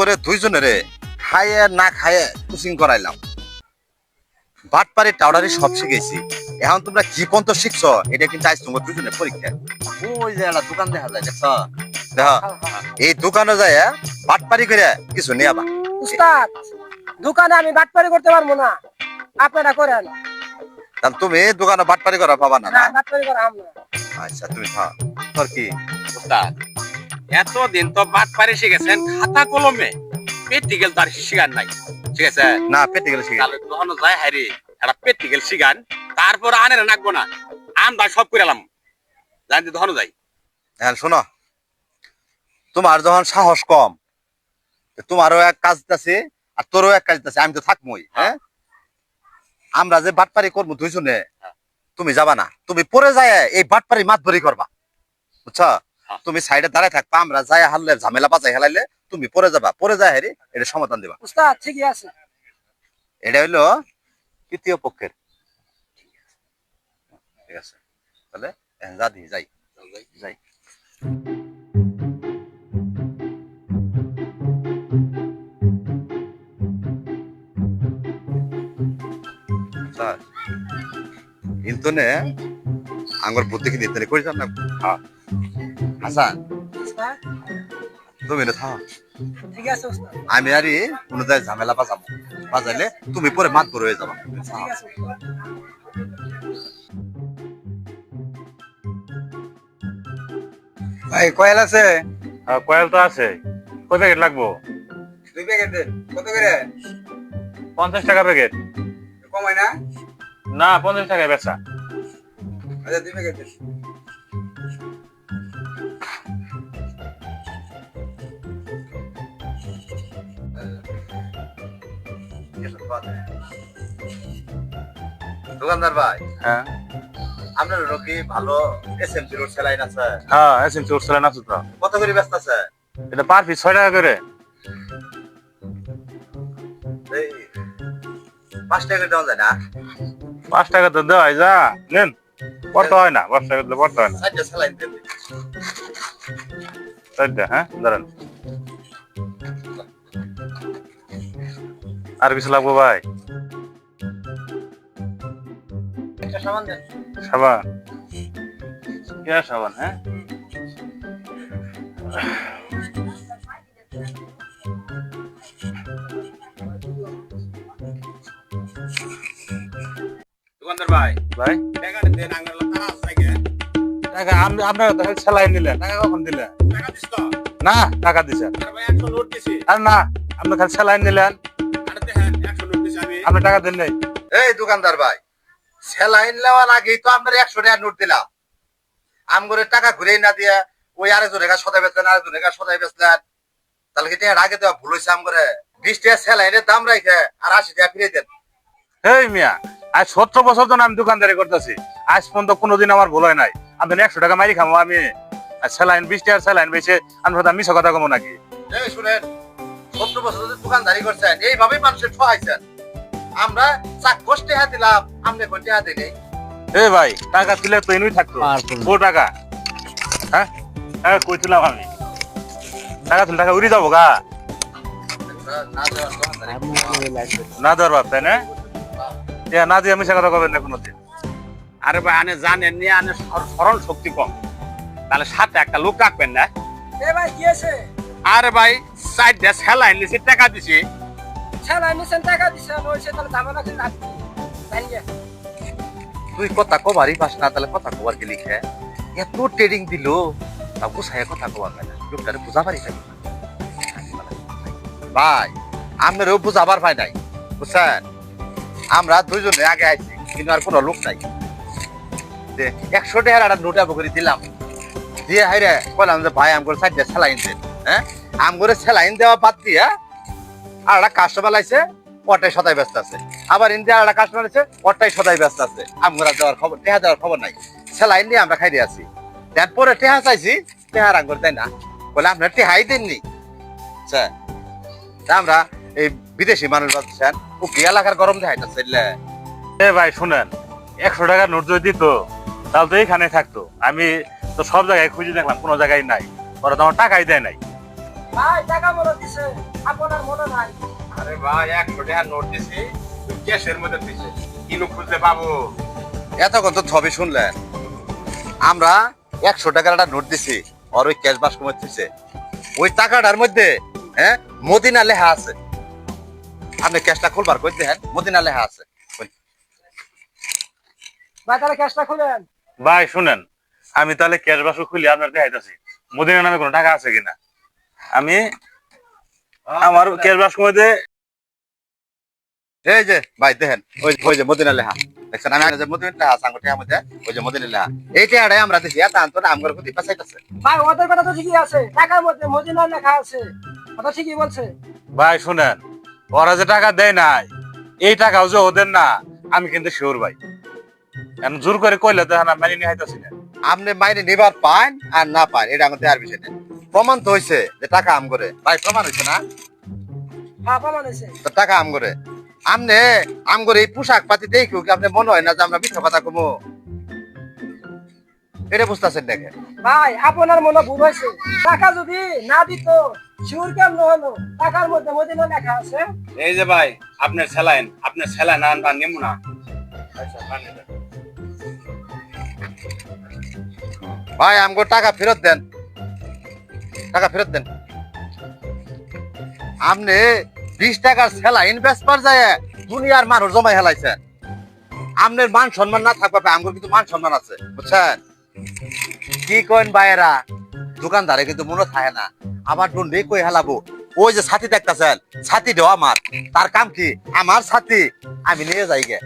করে দুইজনেরে খাইয়ে না খাইয়ে কোচিং করাইলাম। বাটপারি টাউডারি সব শিখেছি। এখন তোমরা কি পর্যন্ত শিখছো? এটা কিন্তু আজ তোমার দুজনের পরীক্ষা। ওই যে একটা দোকান দেখা যায় দেখছ? দেখো এই দোকানে যায় বাটপারি করে কিছু নিয়ে আবার। উস্তাদ দোকানে আমি বাটপারি করতে পারব না। আপনারা করেন। তাহলে তুমি দোকানে বাটপারি করা পাবা না না? না করা আমরা আচ্ছা তুমি খাও তোর কি? উস্তাদ এতদিন তো বাট পারে শিখেছেন খাতা কলমে। প্র্যাকটিক্যাল তার শিখান নাই ঠিক আছে না পেটে গেলে শিখে। তাহলে যখন যায় হারি একটা প্র্যাকটিক্যাল শিখান তারপর আনে রাখব না আমরা সব করে এলাম। জানতে তখন যাই। হ্যাঁ শোনো তোমার যখন সাহস কম তোমারও এক কাজ আছে আর তোরও এক কাজ আছে আমি তো থাকবোই হ্যাঁ। আমরা যে বাটপারি করব দুইজনে হ্যাঁ। তুমি যাবা না। তুমি পরে যায় এই বাটপারি মাত ভরি করবা। বুঝছ? হ্যাঁ। তুমি সাইডে দাঁড়ায় থাকবা আমরা যাই হারলে ঝামেলা বাজাই হেলাইলে তুমি পরে যাবা পরে যায় হেরি এটা সমাধান দিবা। উস্তাদ ঠিকই আছে। এটা হইল তৃতীয় পক্ষের। ঠিক আছে তাহলে যা দিই যাই। যাই। স্যার ইন্তনে আঙ্গুর বুদ্ধি কি হাসান। তুমি না থাক ঠিক আছে আমি আরে কোনো জায়গায় ঝামেলা বাজাবো। বাজাইলে তুমি পরে মাত বড় হয়ে যাবা। ভাই কয়েল আছে? হ্যাঁ, কয়েল তো আছে। কয় প্যাকেট লাগবো? দুই প্যাকেট কত করে? পঞ্চাশ টাকা প্যাকেট। কমায় না? না পঞ্চাশ টাকায় বেচা। আচ্ছা দুই প্যাকেট দোকানদার ভাই হ্যাঁ। আপনার কি ভালো এসএমসি রোড সেলাইন আছে? হ্যাঁ এসএম চোর চালান আছে তো। কত করে ব্যস্ত আছে? এটা পার পিস ছয় টাকা করে। এই পাঁচ টাকা দেওয়া যায় না? পাঁচ টাকা তো দেওয়া হয় যা নেন। পড়তে হয় না পাঁচ টাকা দিলে পড়তে হয় না। সেলাইন দেবে হ্যাঁ দাঁড়ান। আর কিছু লাগবো ভাই? সাবান হ্যাঁ? দোকানদার ভাই ভাই? টাকাটা দেন আঙ্গার তারা আছে টাকা আম- আপনারা তো সেলাই নিলেন টাকা কখন দিলেন? টাকা না টাকা দিছেন। আর ভাই একশো নোট দিছি। আর না আপনি খালি সেলাই নিলেন। আপনি টাকা দেন নাই। এই দোকানদার ভাই সেলাইন নেওয়ার আগেই তো আমরা একশো টাকা নোট দিলাম। আম করে টাকা ঘুরেই না দিয়ে ওই আরেকজন রেখা সদাই বেচলেন আরেকজন রেখা সদাই বেচলেন। তাহলে কি টাকার আগে দেওয়া ভুল হয়েছে আম করে বিশ টাকা সেলাইনের দাম রাখে আর আশি টাকা ফিরে দেন। এই মিয়া আজ সত্তর বছর ধরে আমি দোকানদারি করতেছি। আজ পর্যন্ত কোনোদিন আমার ভুল হয় নাই। আমি একশো টাকা মারি খামো আমি। স্যালাইন বিশ টাকার স্যালাইন বেছে আমি কথা মিশো কথা কমো নাকি? এই শুনেন সত্তর বছর ধরে দোকানদারি করছেন এইভাবেই মানুষের ঠকাইছেন। আমরা চাক কষ্টে হাত দিলাম আপনি কোন টাকা দিলে এ ভাই টাকা তুলে তো এনুই থাকতো। ও টাকা? হ্যাঁ? হ্যাঁ কইছিলাম আমি। টাকা তুলে টাকা উড়ি যাব গা। না দেওয়ার বাপ। তাই না? না দিয়ে মিশা কথা কবেন না কোনোদিন। আরে ভাই আনে জানেন নি আনে স্মর- স্মরণ শক্তি কম। তাহলে সাথে একটা লোক রাখবেন না? এ ভাই কি আছে আরে ভাই সাইড দিয়ে সেলাই নিছি টাকা দিছি। তুই কথা কবারই পাস না, তাহলে কথা কবার কে লিখে। এত ট্রেডিং দিল তা বুঝায় কথা কবার পাই না লোকটারে বুঝা পারি নাই ভাই আমারও বুঝাবার পাই নাই, বুঝছেন? আমরা দুইজনে আগে আইছি, কিন্তু আর কোনো লোক নাই। যে একশো টাকার একটা নোট করে দিলাম। দিয়ে হাইরে বললাম যে, ভাই আম করে সাইডে সেলাইন দেন। হ্যাঁ? করে সেলাইন দেওয়া বাদ দিয়া আর একটা কাস্টমার লাইছে ওটাই সদাই ব্যস্ত আছে। আবার ইন্ডিয়া আর একটা কাস্টমার আছে ওটাই সদাই ব্যস্ত আছে। আমরা দেওয়ার খবর টেহা দেওয়ার খবর নাই। সেলাইন নিয়ে আমরা খাইতে আছি। তারপরে টেহা চাইছি টেহার আঙ্গুর তাই না। বলে আপনার টেহাই দেননি? তা আমরা এই বিদেশি মানুষ বাচ্চান ও কি এলাকার গরম দেখাইতে চাইলে এ ভাই শুনেন একশো টাকার নোট যদি দিত তাহলে তো এইখানে থাকতো। আমি তো সব জায়গায় খুঁজে দেখলাম কোনো জায়গায় নাই। ওরা তো আমার টাকাই দেয় নাই। ভাই টাকা মনে দিছে। আপনার মনে নাই? আরে ভাই একশো টাকা নোট দিছি ক্যাশের মধ্যে দিছে কিলো খুঁজতে পাবো? এতক্ষণ তো ছবি শুনলেন আমরা একশো টাকার একটা নোট দিছি আর ওই ক্যাশ বাস কমে দিছে ওই টাকাটার মধ্যে হ্যাঁ মদিনা লেখা আছে। আপনি ক্যাশটা খুলবার করে দেখেন মদিনা লেখা আছে। ভাই তাহলে ক্যাশটা খুলেন। ভাই শুনেন আমি তাহলে ক্যাশ বাক্স খুলি আপনার দেখাইতেছি। মদিনার নামে কোনো টাকা আছে কিনা? আমি আমার ক্যাশ বাক্স মধ্যে এই যে ভাই দেখেন ওই ওই যে মদিনা লেখা দেখছেন আমি যে মদিনা লেখা আছে আঙ্গুর ওই যে মদিনা লেখা এইটা আড়াই আমরা দেখি এত আনতো না আমার প্রতি পাশাইতেছে ভাই ওদের কথা তো ঠিকই আছে। টাকার মধ্যে মদিনা লেখা আছে। কথা ঠিকই বলছে। ভাই শুনেন ওরা যে টাকা দেয় নাই এই টাকাও যে ওদের না আমি কিন্তু শিওর ভাই। এখন জোর করে কইলে তো না মানি নিয়ে হাইতাছি না। আপনি মাইনে নিবার পান আর না পান এটা আমাদের আর বিষয় নেই। প্রমাণ তো হয়েছে যে টাকা আম করে। ভাই প্রমাণ হয়েছে না? হ্যাঁ প্রমাণ হয়েছে তো টাকা আম করে। আমনে আম করে এই পোশাক পাতি দেখি কি আপনি মনে হয় না যে আমরা মিথ্যা কথা কমো? এটা বুঝতেছেন দেখে ভাই আপনার মনে ভুল হয়েছে টাকা যদি না দিত শিউর কেমন হলো? টাকার মধ্যে মদিনা লেখা আছে। এই যে ভাই আপনার স্যালাইন আপনার স্যালাইন আনবা নেব না। ভাই আমগো টাকা ফেরত দেন। টাকা ফেরত দেন। আপনি বিশ টাকার সেলা ইনভেস্ট কর যায়, দুনিয়ার মানুষ জমাই হেলাইছেন আপনার মান সম্মান না থাকবে, আমগো কিন্তু মান সম্মান আছে, বুঝছেন? কি কইন বাইরা দোকানদারে কিন্তু মনে থাকে না, আমার ডন্ডে কই হেলাবো? ওই যে ছাতি দেখতেছেন ছাতি দেওয়া আমার। তার কাম কি? আমার ছাতি। আমি নিয়ে যাই গে।